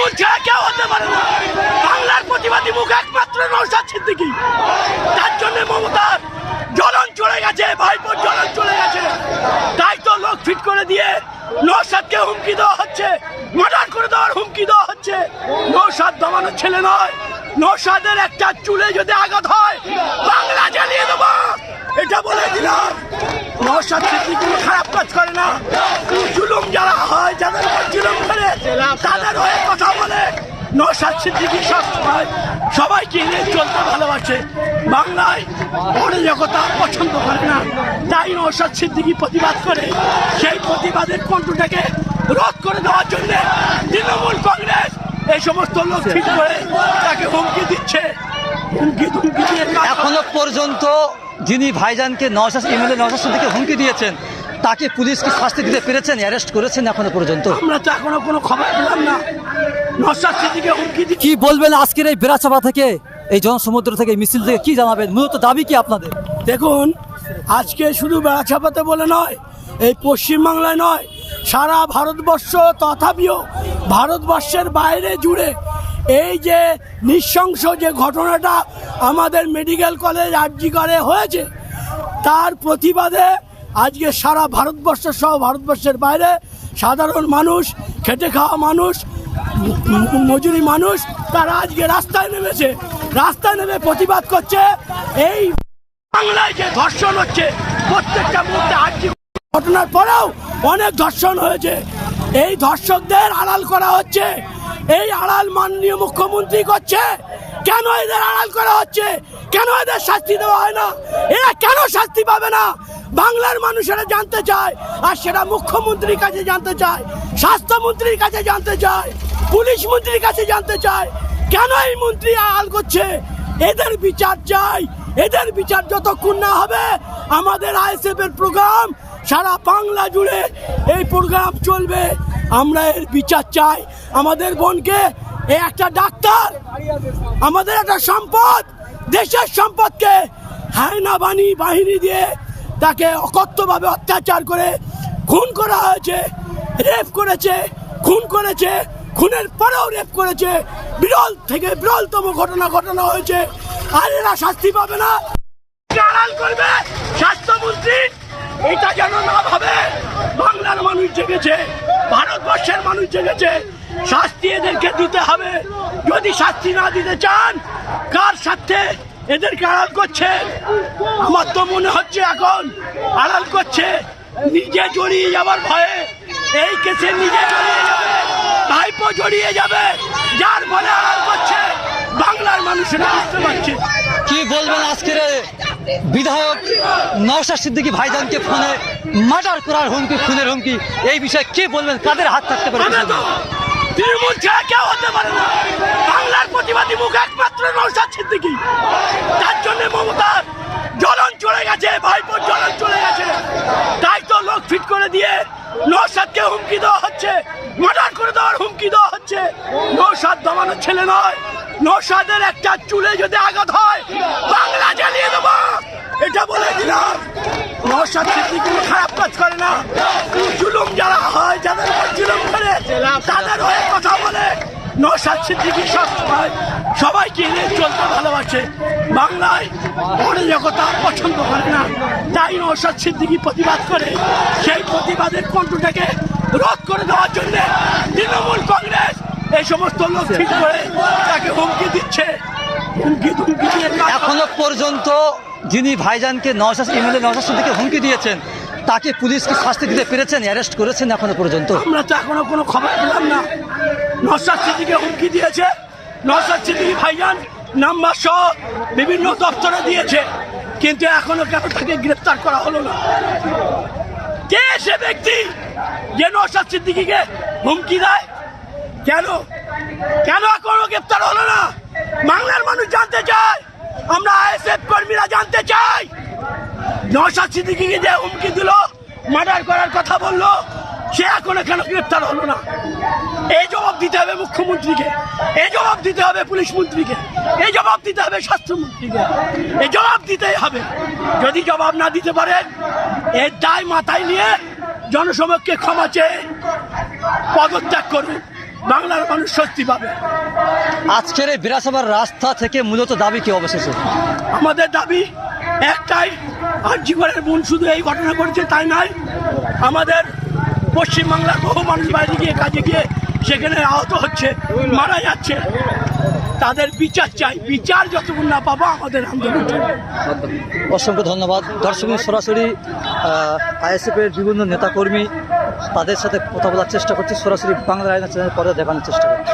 তৃণমূল ছাড়া কেউ হতে পারে না। বাংলার প্রতিবাদী মুখ একমাত্র নৌসাদ সিদ্দিকি। তার জন্য মমতার জ্বলন চলে গেছে, ভাইপোর জ্বলন চলে গেছে। তাই তো লোক ফিট করে দিয়ে নৌসাদকে হুমকি দেওয়া হচ্ছে। মার্ডার করে দেওয়ার হুমকি দেওয়া হচ্ছে। নৌসাদ দমানোর ছেলে নয়। নৌসাদের একটা চুলে যদি আঘাত হয়, বাংলা জ্বালিয়ে দেবো। এটা বলে দিলাম। নৌসাদ কোনো খারাপ কাজ করে না। জুলুম যারা হয়, যাদের জুলুম করে, তাদের হয়ে কথা নৌসাদ সিদ্দিকি সবাইকে চলতে ভালোবাসে। বাংলায় অরাজকতা পছন্দ করে না। তাই নৌসাদ সিদ্দিকি প্রতিবাদ করে। সেই প্রতিবাদের কণ্ঠটাকে রোধ করে দেওয়ার জন্য তৃণমূল কংগ্রেস এই সমস্ত লোক ঠিক করে তাকে হুমকি দিচ্ছে। হুমকি ধুমকি দিয়ে এখনও পর্যন্ত যিনি ভাইজানকে নওশাদ এমএলএ নওশাদ সিদ্দিকে হুমকি দিয়েছেন তাকে পুলিশ কি শাস্তি দিতে পেরেছেন অ্যারেস্ট করেছেন এখনও পর্যন্ত? আমরা তো এখনও কোনো খবর পেলাম না। সিদ্দিকে হুমকি কি বলবেন আজকের এই বেড়াচাপা থেকে? এই জনসমুদ্র থেকে মিছিল থেকে কি জানাবেন? মূলত দাবি কি আপনাদের? দেখুন আজকে শুধু বেড়াছাপাতে বলে নয় এই পশ্চিমবাংলায় নয় সারা ভারতবর্ষ তথাপিও ভারতবর্ষের বাইরে জুড়ে এই যে নৃশংস যে ঘটনাটা আমাদের মেডিকেল কলেজ আরজি করে হয়েছে তার প্রতিবাদে আজকে সারা ভারতবর্ষ সহ ভারতবর্ষের বাইরে সাধারণ মানুষ খেটে খাওয়া মানুষ মজুরি মানুষ, তারা আজকে রাস্তায় নেমেছে। রাস্তায় নেমে প্রতিবাদ করছে। এই বাংলায় যে ধর্ষণ হচ্ছে, প্রত্যেকটা মুহূর্তে আজকে ঘটনার পরেও অনেক ধর্ষণ হয়েছে। এই ধর্ষকদের আড়াল করা হচ্ছে। এই আড়াল মাননীয় মুখ্যমন্ত্রী করছে। কেন এদের আড়াল করা হচ্ছে? কেন এদের শাস্তি দেওয়া হয় না? এরা কেন শাস্তি পাবে না? বাংলার মানুষেরা জানতে চায়, আর সেটা মুখ্যমন্ত্রীর কাছে জানতে চায়, স্বাস্থ্যমন্ত্রীর কাছে জানতে চায়। পুলিশ মন্ত্রীর কাছে জানতে চায়, কেন এই মন্ত্রী আড়াল করছে? এদের বিচার চাই, এদের বিচার যতক্ষণ না হবে, আমাদের আইএসএফ এর প্রোগ্রাম সারা বাংলা জুড়ে এই প্রোগ্রাম চলবে। আমরা এর বিচার চাই। আমাদের বোনকে এ একটা ডাক্তার, আমাদের একটা সম্পদ, দেশের সম্পদকে হায়না বাণী বাহিনী দিয়ে তাকে অকথ্যভাবে অত্যাচার করে, খুন করা হয়েছে, রেপ করেছে, খুন করেছে। খুনের পরেও রেপ করেছে। বিরল থেকে বিরলতম ঘটনা ঘটনা হয়েছে। আর এরা শাস্তি পাবে না। আড়াল করবে। স্বাস্থ্যমন্ত্রী, এটা যেন না ভাবে। বাংলার মানুষ জেগেছে, ভারতবর্ষের মানুষ জেগেছে। শাস্তি এদেরকে দিতে হবে। যদি শাস্তি না দিতে চান, কার সাথে এদেরকে আড়াল করছে? আমার তো মনে হচ্ছে এখন আড়াল করছে। নিজে জড়িয়ে যাবার ভয়ে এই কেসে নিজে জড়িয়ে ভাইপো জড়িয়ে যাবে। যার ফলে আড়াল করছে বাংলার মানুষেরা বুঝতে পারছে কি বলবেন আজকের বিধায়ক নওশাদ সিদ্দিকী ভাইজানকে ফোনে মার্ডার করার হুমকি খুনের হুমকি এই বিষয়ে কি বলবেন? কাদের হাত থাকতে পারে তৃণমূল ছাড়া কেউ হতে পারে না। বাংলার প্রতিবাদী মুখ একমাত্র নৌসাদ সিদ্দিকি। তার জন্য মমতার জ্বলন চলে গেছে ভাইপোর জ্বলন চলে গেছে। তাই তো লোক ফিট করে দিয়ে নৌসাদকে হুমকি দেওয়া হচ্ছে। মার্ডার করে দেওয়ার হুমকি দেওয়া হচ্ছে। নৌসাদ দমানোর ছেলে নয়। নৌসাদের একটা চুলে যদি আঘাত হয়, বাংলা জ্বালিয়ে দেবো। এটা বলে দিলাম। নৌসাদ সিদ্দিক কোনো খারাপ কাজ করে না। জুলুম যারা হয়, যাদের উপর জুলুম করে, তাদের হয়ে কথা বলে। নৌসাদ সিদ্দিকি সব নিয়ে চলতে ভালোবাসে। বাংলায় অরাজকতা পছন্দ করে না। তাই নৌসাদ সিদ্দিকি প্রতিবাদ করে। সেই প্রতিবাদের কণ্ঠটাকে রোধ করে দেওয়ার জন্য তৃণমূল কংগ্রেস এই সমস্ত লোক ঠিক করে তাকে হুমকি দিচ্ছে। হুমকি ধুমকি দিয়ে এখনও পর্যন্ত যিনি ভাইজানকে নওশাদ এমএলএ নওশাদ সিদ্দিকে হুমকি দিয়েছেন তাকে পুলিশ কি শাস্তি দিতে পেরেছেন অ্যারেস্ট করেছেন এখনও পর্যন্ত? আমরা তো এখনও কোনো খবর পেলাম না। নসাদ সিদ্দিকে হুমকি দিয়েছে। নসাদ সিদ্দিকি নাম্বার সহ বিভিন্ন দপ্তরে দিয়েছে, কিন্তু এখনও কেন তাকে গ্রেপ্তার করা হলো না। কে সে ব্যক্তি যে নসাদ সিদ্দিকিকে হুমকি দেয়? কেন? কেন এখনও গ্রেপ্তার হলো না? বাংলার মানুষ জানতে চায়, আমরা আইএসএফ কর্মীরা জানতে চাই। নসাদ সিদ্দিকিকে যে হুমকি দিল, মার্ডার করার কথা বলল সে এখনও কেন গ্রেপ্তার হলো না। এই জবাব দিতে হবে মুখ্যমন্ত্রীকে। এই জবাব দিতে হবে পুলিশ মন্ত্রীকে। এই জবাব দিতে হবে স্বাস্থ্যমন্ত্রীকে। এই জবাব দিতেই হবে। যদি জবাব না দিতে পারেন এর দায় মাথায় নিয়ে জনসমক্ষে ক্ষমা চেয়ে পদত্যাগ করুন বাংলার মানুষ স্বস্তি পাবে। আজকের এই বিধানসভার রাস্তা থেকে মূলত দাবি কি অবশেষে? আমাদের দাবি একটাই আর জীবনের বোন শুধু এই ঘটনা ঘটেছে তাই নয় আমাদের পশ্চিমবাংলার বহু মানুষ বাইরে গিয়ে কাজে গিয়ে সেখানে আহত হচ্ছে, মারা যাচ্ছে। তাদের বিচার চাই। বিচার যতক্ষণ না পাবো, আমাদের আন্দোলন অসংখ্য ধন্যবাদ। দর্শক, সরাসরি আইএসএফের বিভিন্ন নেতাকর্মী তাদের সাথে কথা বলার চেষ্টা করছি। সরাসরি বাংলা আয়না চ্যানেল পরে দেখানোর চেষ্টা করছি।